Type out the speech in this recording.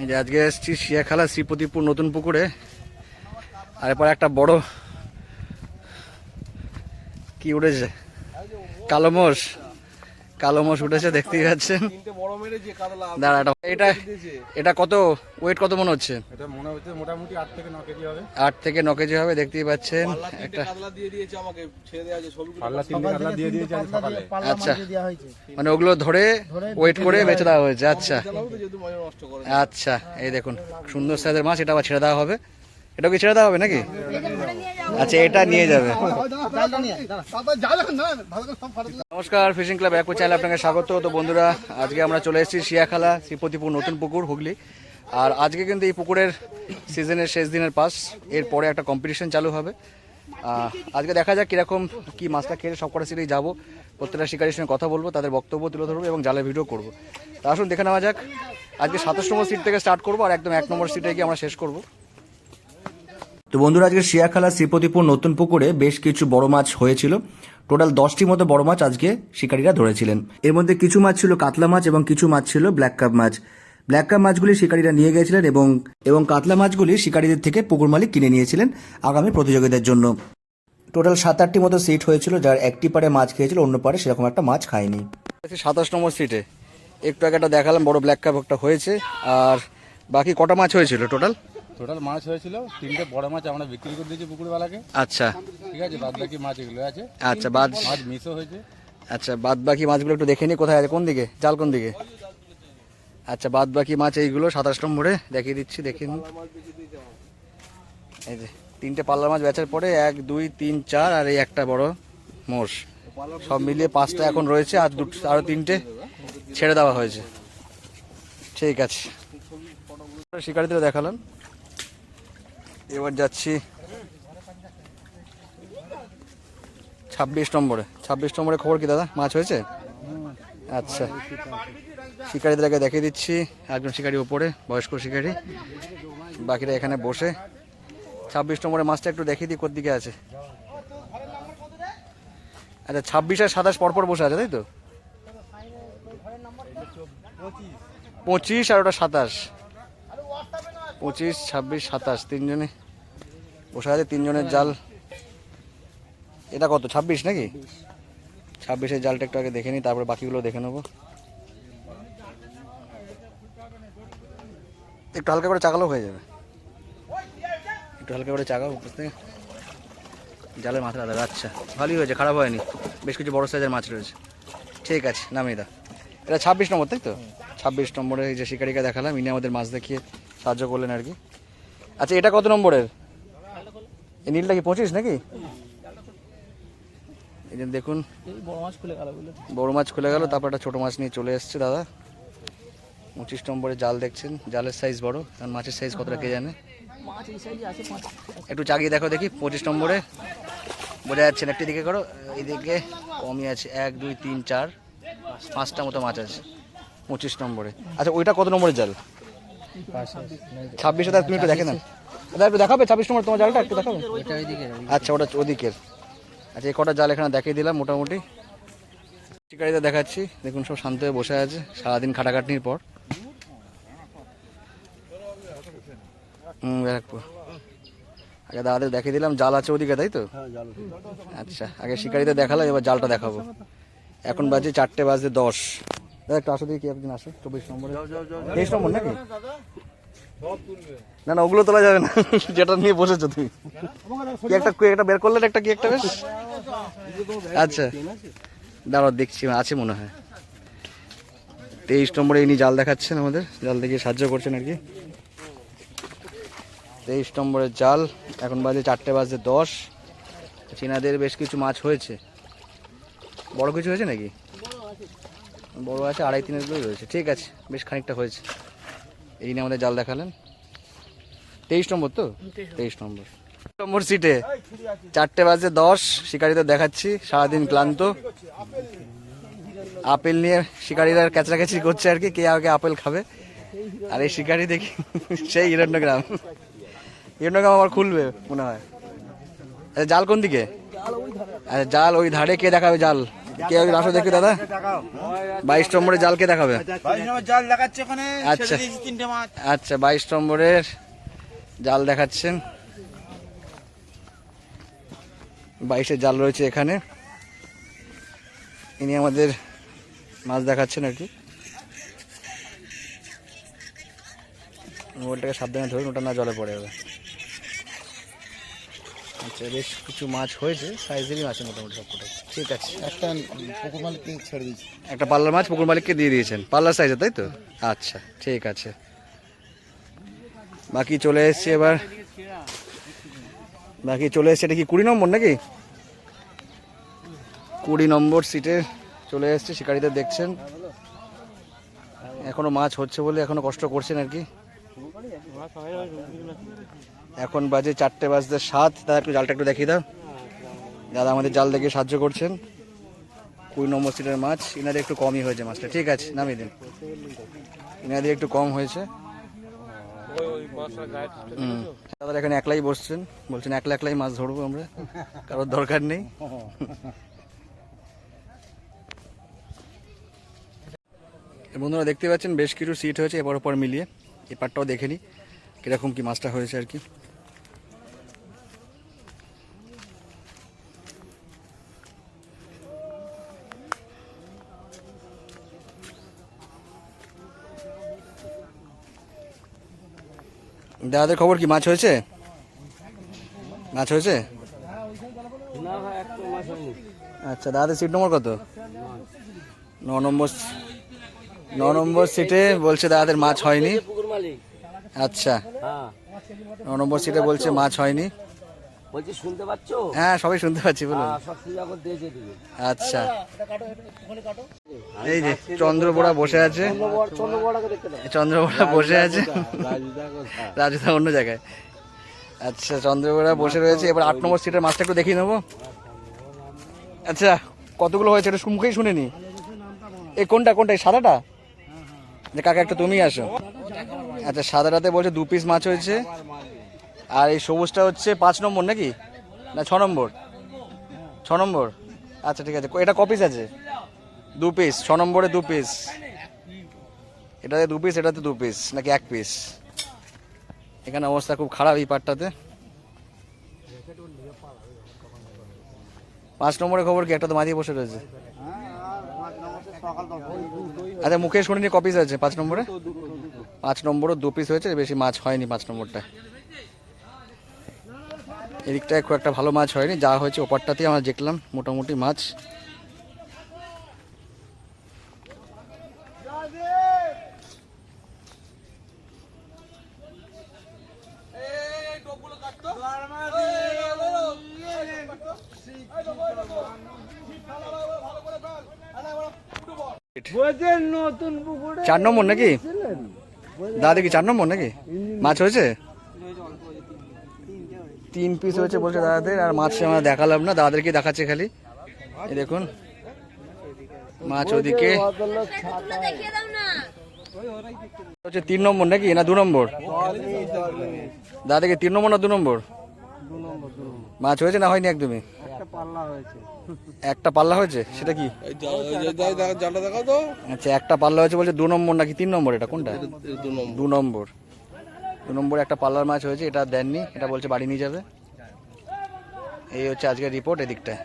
এই যে আজকে এসেছি শিয়াখালা শ্রীপতিপুর নতুন পুকুরে। আর এরপর একটা বড় কি উঠেছে? কালো মোষ। কালো মোষ উঠেছে দেখতেই পাচ্ছেন দাঁড়া এটা- এটা কত ওয়েট কত মনে হচ্ছে এটা মনে হচ্ছে মোটামুটি থেকে ন কেজি হবে আট থেকে ন কেজি হবে দেখতেই পাচ্ছেন একটা কাতলা দিয়ে দিয়েছে আমাকে ছেড়ে দেওয়া আছে ছবি পাল্লা তিনটে কাতলা দিয়ে দিয়েছে আজ সকালে আচ্ছা মানে ওগুলো ধরে ওয়েট করে বেঁচে দেওয়া হয়েছে আচ্ছা আচ্ছা এই দেখুন সুন্দর সাইজের মাছ এটা আবার ছেড়ে দেওয়া হবে এটা কি ছেড়ে দেওয়া হবে নাকি আচ্ছা এটা নিয়ে যাবে। নমস্কার, ফিশিং ক্লাব একু চ্যানেলে আপনাকে স্বাগত। তো বন্ধুরা, আজকে আমরা চলে এসেছি শিয়াখালা, শ্রীপতিপুর নতুন পুকুর, হুগলি। আর আজকে কিন্তু এই পুকুরের সিজনের শেষ দিনের পাস। এরপরে একটা কম্পিটিশন চালু হবে। আজকে দেখা যাক কীরকম কী মাছটা খেয়ে সব কটা সিটেই যাব। প্রত্যেকটা শিকারির সঙ্গে কথা বলব, তাদের বক্তব্য তুলে ধরবো এবং জালে ভিডিও করব। তা আসুন, দেখে নেওয়া যাক। আজকে সাতাশ নম্বর সিট থেকে স্টার্ট করব আর একদম এক নম্বর সিটে গিয়ে আমরা শেষ করব। তো বন্ধুরা, আজকে শিয়াখালা, শ্রীপতিপুর নতুন পুকুরে বেশ কিছু বড় মাছ হয়েছিল। টোটাল দশটি মতো বড় মাছ আজকে শিকারীরা ধরেছিলেন। এর মধ্যে কিছু মাছ ছিল কাতলা মাছ এবং কিছু মাছ ছিল ব্ল্যাক কাপ মাছ। ব্ল্যাক কাপ মাছগুলি শিকারীরা নিয়ে গেছিলেন এবং এবং কাতলা মাছগুলি শিকারীদের থেকে পুকুর মালিক কিনে নিয়েছিলেন আগামী প্রতিযোগিতার জন্য। টোটাল সাত আটটি মতো সিট হয়েছিল, যার একটি পারে মাছ খেয়েছিল, অন্য পারে সেরকম একটা মাছ খায়নি। সাতাশ নম্বর সিটে। একটু আগে একটা দেখালাম, বড় ব্ল্যাক কাপ একটা হয়েছে, আর বাকি কটা মাছ হয়েছিল টোটাল টোটাল মাছ হয়েছিল তিনটে বড় মাছ আমরা বিক্রি করে দিয়েছি পুকুরওয়ালাকে। আচ্ছা। ঠিক আছে বাদ বাকি মাছ এগুলো আছে। আচ্ছা বাদ মাছ মিসও হয়েছে। আচ্ছা বাদ বাকি মাছগুলো একটু দেখে নিই কোথায় আছে কোন দিকে? জাল কোন দিকে? আচ্ছা বাদ বাকি মাছ এইগুলো সাতাশ নম্বরে দেখিয়ে দিচ্ছি দেখে নিন এই যে তিনটে পাল্লা মাছ বেচার পরে এক দুই তিন চার আর এই একটা বড় মোষ। সব মিলিয়ে পাঁচটা এখন রয়েছে আর দুটো আরও তিনটে ছেড়ে দেওয়া হয়েছে। ঠিক আছে। শিকারিদের দেখালাম। এবার যাচ্ছি ছাব্বিশ নম্বরে। ছাব্বিশ নম্বরে খবর কি দাদা? মাছ হয়েছে? আচ্ছা। শিকারীদেরকে দেখিয়ে দিচ্ছি। একজন শিকারী উপরে, বয়স্ক শিকারী। বাকিরা এখানে বসে। ছাব্বিশ নম্বরে মাছটা একটু দেখিয়ে দিই দিকে আছে। আচ্ছা ছাব্বিশ আর সাতাশ পরপর বসে আছে, তাই তো? পঁচিশ আর ওটা সাতাশ। পঁচিশ, ছাব্বিশ, সাতাশ, তিনজনে। বসে আছে তিনজনের জাল। এটা কত, ছাব্বিশ নাকি? ছাব্বিশের জালটা একটু আগে দেখে নিই তারপরে বাকিগুলো দেখে নেব। একটু হালকা করে চাকালেও হয়ে যাবে। একটু হালকা করে চাকাও থেকে। জালের মাথা দাদা আচ্ছা ভালোই হয়েছে, খারাপ হয়নি। বেশ কিছু বড় সাইজের মাছ রয়েছে। ঠিক আছে, নামিয়ে দা এটা ছাব্বিশ নম্বর, তাই তো? ছাব্বিশ নম্বরে এই যে শিকারিকে দেখালাম, ইনি আমাদের মাছ দেখিয়ে সাহায্য করলেন আর কি। আচ্ছা এটা কত নম্বরের? এই নীলটা কি পঁচিশ নাকি? এই দেখুন, বড় মাছ খুলে গেল, তারপর একটা ছোটো মাছ নিয়ে চলে এসছে দাদা। পঁচিশ নম্বরে জাল দেখছেন, জালের সাইজ বড় কারণ মাছের সাইজ কতটা কে জানে? একটু চাগিয়ে দেখো দেখি, পঁচিশ নম্বরে। বোঝা যাচ্ছে না, একটি দিকে করো, এইদিকে কমই আছে, এক, দুই, তিন, চার, পাঁচটা মতো মাছ আছে, পঁচিশ নম্বরে। আচ্ছা ওইটা কত নম্বরের জাল? ছাব্বিশে তার তুমি একটু দেখে না দাদা একটু দেখাবে ছাব্বিশ নম্বর তোমার জালটা? একটু দেখাবে? আচ্ছা ওটা ওদিকের আচ্ছা এই কটা জাল এখানে দেখিয়ে দিলাম মোটামুটি। শিকারিতে দেখাচ্ছি। দেখুন, সব শান্ত হয়ে বসে আছে। সারাদিন খাটাখাটনির পর। হুম ব্যারাকপুর আগে দাদাদের দেখিয়ে দিলাম। জাল আছে ওদিকে, তাই তো? আচ্ছা আগে শিকারিতে দেখালাম, এবার জালটা দেখাবো। এখন বাজে চারটে বাজে দশ। দাদা একটু আসো দেখি কি একদিন আসো। চব্বিশ নম্বরে। তেইশ নম্বর নাকি? না না ওগুলো তোলা যাবে না। যেটা নিয়ে বসেছো তুমি। কি একটা কি একটা বের করলেন একটা কি একটা বেশ? আচ্ছা। দাঁড়াও দেখছি আছে মনে হয়। তেইশ নম্বরে ইনি জাল দেখাচ্ছেন আমাদের। জাল দেখিয়ে সাহায্য করছেন আর কি। তেইশ নম্বরের জাল। এখন বাজে চারটে বাজে দশ। চীনাদের বেশ কিছু মাছ হয়েছে। বড় কিছু হয়েছে নাকি? বড় আছে আড়াই তিনের গুলোই রয়েছে। ঠিক আছে বেশ খানিকটা হয়েছে। এই নিয়ে আমাদের জাল দেখালেন। তেইশ নম্বর তো? তেইশ নম্বর। নম্বর। সিটে চারটে বাজে দশ শিকারীদের দেখাচ্ছি সারাদিন ক্লান্ত। আপেল নিয়ে শিকারীরা ক্যাচড়াক্যাচি করছে আর কি কে আগে আপেল খাবে। আর এই শিকারি দেখি সেই হিরণ্যগ্রাম। হিরণ্যগ্রাম আবার খুলবে মনে হয়। আচ্ছা জাল কোন দিকে? আচ্ছা জাল ওই ধারে কে দেখাবে জাল? কে আসো দাদা? বাইশ নম্বরের জাল কে দেখাবে? আচ্ছা। আচ্ছা বাইশ নম্বরের জাল দেখাচ্ছেন। বাইশের জাল রয়েছে এখানে। ইনি আমাদের মাছ দেখাচ্ছেন আর কি। মোবাইলটাকে সাবধানে ধরুন ওটা না জলে পড়ে যাবে। আচ্ছা বেশ কিছু মাছ হয়েছে সাইজেরই মাছ মোটামুটি সব কটাই ঠিক আছে একটা পুকুর মালিককে ছেড়ে দিয়েছি। একটা পাল্লার মাছ পুকুর মালিককে দিয়ে দিয়েছেন পাল্লার সাইজে তাই তো? আচ্ছা ঠিক আছে। বাকি চলে এসছে এবার বাকি চলে এসছে এটা কি কুড়ি নম্বর নাকি? কুড়ি নম্বর সিটে চলে এসছে শিকারীদের দেখছেন। এখনও মাছ হচ্ছে বলে এখনও কষ্ট করছেন আর কি। এখন বাজে চারটে বাজতে সাত। দাদা, একটু জালটা একটু দেখিয়ে দাও। দাদা আমাদের জাল দেখে সাহায্য করছেন। কুড়ি নম্বর সিটের মাছ। ইনাদের একটু কমই হয়েছে মাছটা। ঠিক আছে, নামিয়ে দিন। ইনাদের একটু কম হয়েছে। দাদা এখানে একলাই বসছেন। বলছেন, একলা একলাই মাছ ধরবো আমরা। কারোর দরকার নেই। বন্ধুরা, দেখতে পাচ্ছেন, বেশ কিছু সিট হয়েছে। এবার ওপর মিলিয়ে। এপারটাও দেখে নিই কীরকম কি মাছটা হয়েছে আর কি। দাদাদের খবর কি মাছ হয়েছে? মাছ হয়েছে? আচ্ছা দাদাদের সিট নম্বর কত? ন নম্বর ন নম্বর সিটে বলছে দাদাদের মাছ হয়নি। আচ্ছা হ্যাঁ। ন নম্বর সিটে বলছে মাছ হয়নি। বলছি শুনতে পাচ্ছ? হ্যাঁ সবাই শুনতে পাচ্ছি বলুন। হ্যাঁ, সব সুবিধা দিয়েছে দিবে আচ্ছা। এই যে চন্দ্রবোড়া বসে আছে। চন্দ্রবড়াকে দেখতে দাও। চন্দ্রবোড়া বসে আছে। রাজুদা অন্য জায়গায়। আচ্ছা চন্দ্রবোড়া বসে রয়েছে। এবার আট নম্বর সিটের মাছটা একটু দেখিয়ে নেব। আচ্ছা কতগুলো হয়েছে এটা মুখেই শুনিনি। এই কোনটা কোনটা? এই সাদাটা? যে কাকা একটা তুমি আসো। আচ্ছা সাদাটাতে বলছে দু পিস মাছ হয়েছে। আর এই সবুজটা হচ্ছে পাঁচ নম্বর নাকি? না, ছ নম্বর? ছ নম্বর? আচ্ছা ঠিক আছে। এটা ক পিস আছে? দু পিস ছ নম্বরে দু পিস এটাতে দু পিস এটাতে দু পিস নাকি এক পিস এখানে অবস্থা খুব খারাপ এই পার্টটাতে পাঁচ নম্বরে খবর কি? একটা তো মাঝিয়ে বসে রয়েছে। আচ্ছা মুখে শুনিনি ক পিস আছে পাঁচ নম্বরে? পাঁচ নম্বরও দু পিস হয়েছে, বেশি মাছ হয়নি পাঁচ নম্বরটা এদিকটায় খুব একটা ভালো মাছ হয়নি, যা হয়েছে ওপারটাতেই আমরা দেখলাম, মোটামুটি মাছ। চার নম্বর নাকি? দাদা কি চার নম্বর নাকি? মাছ হয়েছে? তিন পিস হয়েছে বলছে দাদাদের আর মাছ আমরা দেখালাম না দাদাদেরকে দেখাচ্ছে খালি। এই দেখুন মাছ ওদিকে। হচ্ছে তিন নম্বর নাকি? না দু নম্বর? দাদাকে তিন নম্বর না দু নম্বর? মাছ হয়েছে না হয়নি একদমই? একটা পাল্লা হয়েছে সেটা কি? আচ্ছা একটা পাল্লা হয়েছে বলছে দু নম্বর নাকি তিন নম্বর? এটা কোনটা? দু নম্বর। দু নম্বরে একটা পার্লার মাছ হয়েছে, এটা দেননি, এটা বলছে বাড়ি নিয়ে যাবে। এই হচ্ছে আজকের রিপোর্ট এদিকটায়।